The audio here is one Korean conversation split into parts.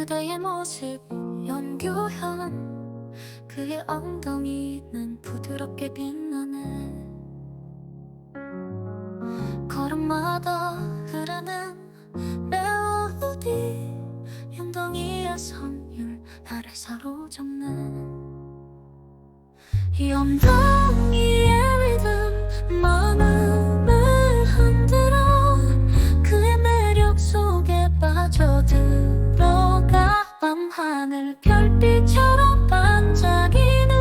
그대의 모습 연교한 그의 엉덩이는 부드럽게 빛나네. 걸음마다 흐르는 멜로디 엉덩이의 선율 나를 사로잡네. 이 엉덩이 하늘 별빛처럼 반짝이는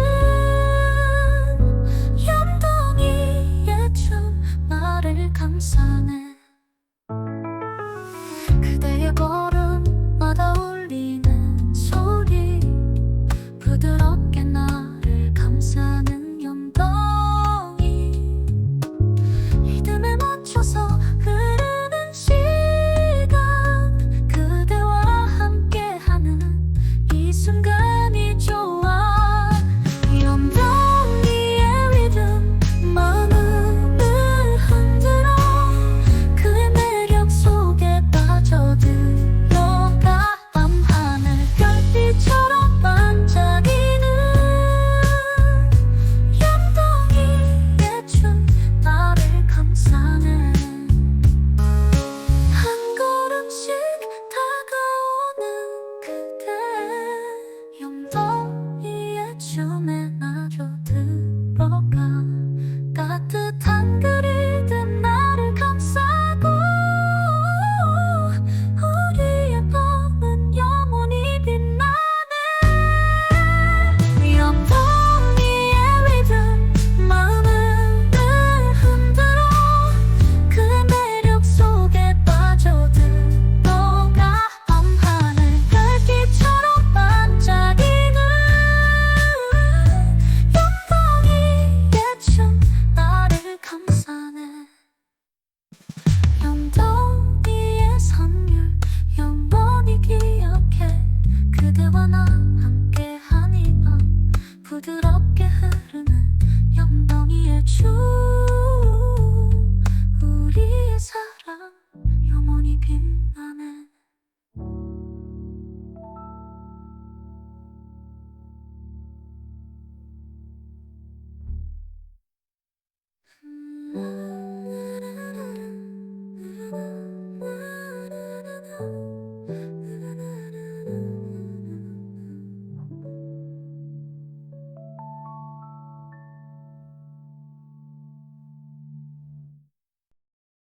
연동이의 춤 나를 감싸네. 그대의 걸음마다 울리는 소리 부드